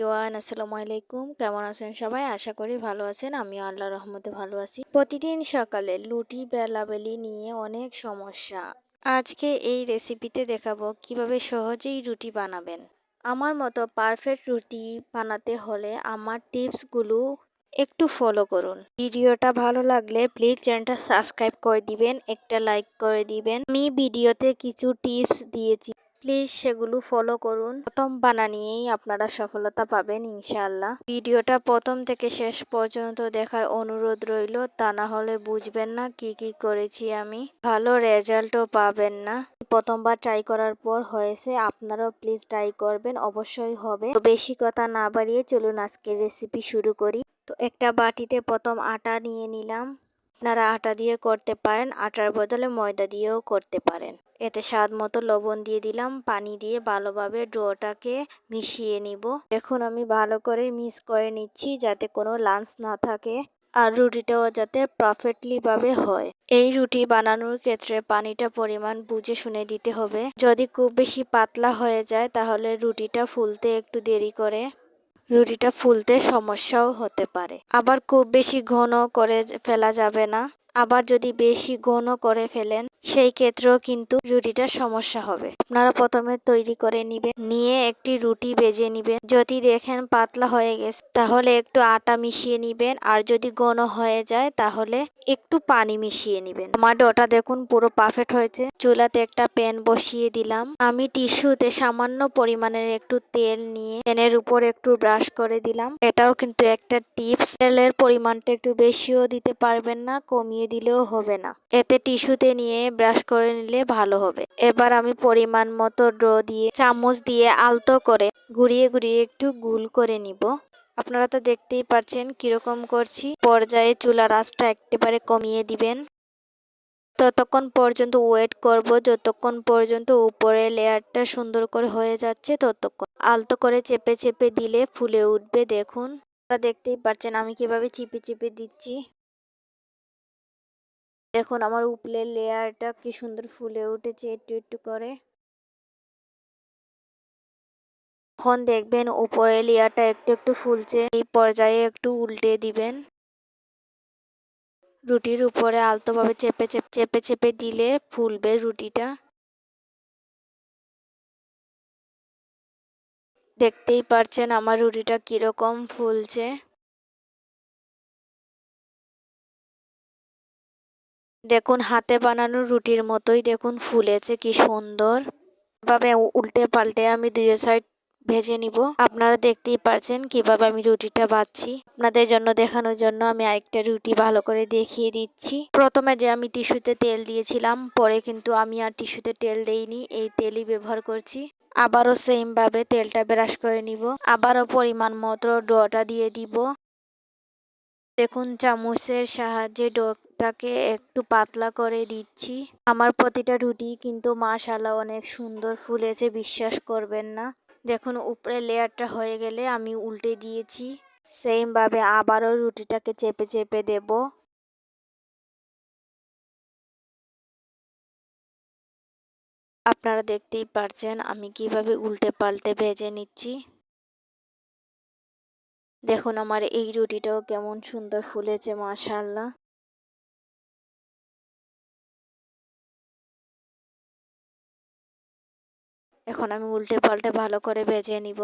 One আসসালামু আলাইকুম। কেমন আছেন সবাই? আশা করি ভালো আছেন। আমিও আল্লাহ রহমতে ভালো আছি। প্রতিদিন সকালে লুটি, বেলাবেলি নিয়ে অনেক সমস্যা। আজকে এই রেসিপিতে দেখাবো কীভাবে সহজেই রুটি বানাবেন। আমার মতো পারফেক্ট রুটি বানাতে হলে আমার টিপসগুলো একটু ফলো করুন। ভিডিওটা ভালো লাগলে প্লিজ চ্যানেলটা সাবস্ক্রাইব করে দিবেন, একটা লাইক করে দিবেন। আমি ভিডিওতে কিছু টিপস দিয়েছি। প্লিজ সেগুলো ফলো করুন। প্রথম বানানিয়েই আপনারা সফলতা পাবেন, ইনশাআল্লাহ। ভিডিওটা প্রথম থেকে শেষ পর্যন্ত দেখার অনুরোধ রইল, তা না হলে বুঝবেন না কি কি করেছি আমি। ভালো রেজাল্টও পাবেন না। প্রথমবার ট্রাই করার পর হয়েছে, আপনারাও প্লিজ ট্রাই করবেন, অবশ্যই হবে। তো বেশি কথা না বাড়িয়ে চলুন আজকের রেসিপি শুরু করি। তো একটা বাটিতে প্রথম আটা নিয়ে নিলাম। আপনারা আটা দিয়ে করতে পারেন, আটার বদলে ময়দা দিয়েও করতে পারেন। এতে স্বাদ মতো লবণ দিয়ে দিলাম, পানি দিয়ে ভালোভাবে ডোটাকে মিশিয়ে নিব। এখন আমি ভালো করে মিক্স করে নিচ্ছি যাতে কোনো লাঞ্চ না থাকে আর রুটিটাও যাতে পারফেক্টলি ভাবে হয়। এই রুটি বানানোর ক্ষেত্রে পানিটা পরিমাণ বুঝে শুনে দিতে হবে। যদি খুব বেশি পাতলা হয়ে যায়, তাহলে রুটিটা ফুলতে একটু দেরি করে রুটিটা ফুলতে সমস্যাও হতে পারে। আবার খুব বেশি ঘন করে ফেলা যাবে না। আবার যদি বেশি ঘন করে ফেলেন সেই ক্ষেত্রেও কিন্তু রুটিটার সমস্যা হবে। আপনারা প্রথমে তৈরি করে নিবেন, নিয়ে একটি রুটি বেজে নিবেন। যদি দেখেন পাতলা হয়ে গেছে, তাহলে একটু আটা মিশিয়ে নিবেন। আর যদি ঘন হয়ে যায়, তাহলে একটু পানি মিশিয়ে নিবেন। আমার ডোটা দেখুন পুরো পারফেক্ট হয়েছে। চুলাতে একটা প্যান বসিয়ে দিলাম। আমি টিস্যুতে সামান্য পরিমাণের একটু তেল নিয়ে প্যানের উপর একটু ব্রাশ করে দিলাম। এটাও কিন্তু একটা টিপস। তেলের পরিমাণটা একটু বেশিও দিতে পারবেন না, কমিয়ে দিলেও হবে না। এতে টিস্যুতে নিয়ে ব্রাশ করে নিলে ভালো হবে। এবার আমি পরিমাণ মতো ড্র দিয়ে, চামচ দিয়ে আলতো করে ঘুরিয়ে ঘুরিয়ে একটু গুল করে নিব। আপনারা তো দেখতেই পাচ্ছেন কীরকম করছি। পর্যায়ে চুলার আঁচটা একেবারে কমিয়ে দিবেন। ততক্ষণ পর্যন্ত ওয়েট করব, যতক্ষণ পর্যন্ত উপরে লেয়ারটা সুন্দর করে হয়ে যাচ্ছে ততক্ষণ। আলতো করে চেপে চেপে দিলে ফুলে উঠবে, দেখুন। আপনারা দেখতেই পাচ্ছেন আমি কীভাবে চিপে চিপে দিচ্ছি। দেখুন আমার উপলের লেয়ারটা কি সুন্দর ফুলে উঠেছে একটু একটু করে। এখন দেখবেন উপরের লেয়ারটা একটু একটু ফুলছে, এই পর্যায়ে একটু উল্টে দিবেন। রুটির উপরে আলতোভাবে চেপে চেপে চেপে চেপে দিলে ফুলবে রুটিটা। দেখতেই পারছেন আমার রুটিটা কীরকম ফুলছে। দেখুন, হাতে বানানো রুটির মতোই দেখুন, ফুলেছে কি সুন্দর। ভাবে উল্টে পাল্টে আমি দুই সাইড ভেজে নিব। আপনারা দেখতেই পারছেন কীভাবে আমি রুটিটা বাচ্ছি আপনাদের জন্য, দেখানোর জন্য আমি আরেকটা রুটি ভালো করে দেখিয়ে দিচ্ছি। প্রথমে যে আমি টিস্যুতে তেল দিয়েছিলাম, পরে কিন্তু আমি আর টিস্যুতে তেল দেইনি, এই তেলই ব্যবহার করছি। আবারও সেম ভাবে তেলটা ব্রাশ করে নিব। আবারও পরিমাণ মতো ডোটা দিয়ে দিব। দেখুন, চামচের সাহায্যে ডোটাকে একটু পাতলা করে দিচ্ছি। আমার প্রতিটা রুটি কিন্তু মাশালা অনেক সুন্দর ফুলেছে, বিশ্বাস করবেন না। দেখুন উপরে লেয়ারটা হয়ে গেলে আমি উল্টে দিয়েছি। সেমভাবে আবারও রুটিটাকে চেপে চেপে দেব। আপনারা দেখতেই পারছেন আমি কীভাবে উল্টে পাল্টে ভেজে নিচ্ছি। দেখুন, আমার এই রুটিটাও কেমন সুন্দর ফুলেছে মাশাল্লাহ এখন আমি উল্টে পাল্টে ভালো করে ভেজে নিব।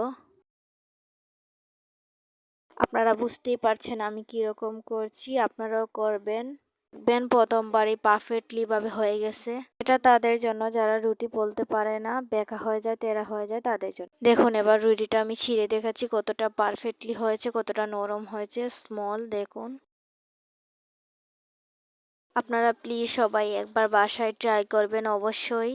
আপনারা বুঝতেই পারছেন আমি কীরকম করছি, আপনারাও করবেন। দেখবেন প্রথমবারই পারফেক্টলি ভাবে হয়ে গেছে। এটা তাদের জন্য, যারা রুটি বলতে পারে না, বেঁকা হয়ে যায়, তেরা হয়ে যায়, তাদের জন্য। দেখুন এবার রুটিটা আমি ছিঁড়ে দেখাচ্ছি, কতটা পারফেক্টলি হয়েছে, কতটা নরম হয়েছে স্মল দেখুন। আপনারা প্লিজ সবাই একবার বাসায় ট্রাই করবেন, অবশ্যই।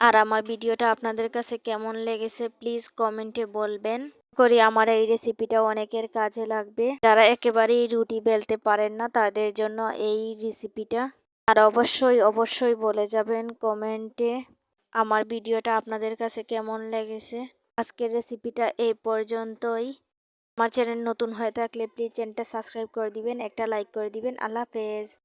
আর আমার ভিডিওটা আপনাদের কাছে কেমন লেগেছে প্লিজ কমেন্টে বলবেন। করি আমার এই রেসিপিটা অনেকের কাজে লাগবে। যারা একেবারেই রুটি বেলতে পারেন না, তাদের জন্য এই রেসিপিটা আর অবশ্যই অবশ্যই বলে যাবেন কমেন্টে আমার ভিডিওটা আপনাদের কাছে কেমন লেগেছে। আজকের রেসিপিটা এই পর্যন্তই। আমার চ্যানেল নতুন হয়ে থাকলে প্লিজ চ্যানেলটা সাবস্ক্রাইব করে দিবেন, একটা লাইক করে দিবেন। আল্লাহ হাফেজ।